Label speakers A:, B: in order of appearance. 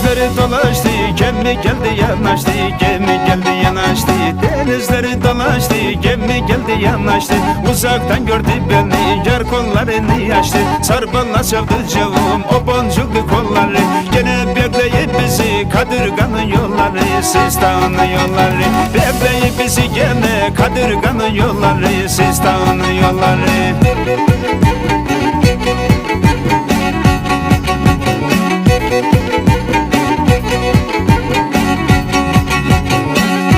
A: Denizleri dolaştı, Gemi geldi yanaştı gemi geldi yanaştı. Denizleri dolaştı gemi geldi yanaştı. Uzaktan gördü beni yar kollarını açtı. Sarbanla sevdi cevum o boncuklu kolları. Gene bekleyip bizi kadırganın yolları. Sistanın yolları Bekleyip bizi gene kadırganın yolları. Sistanın yolları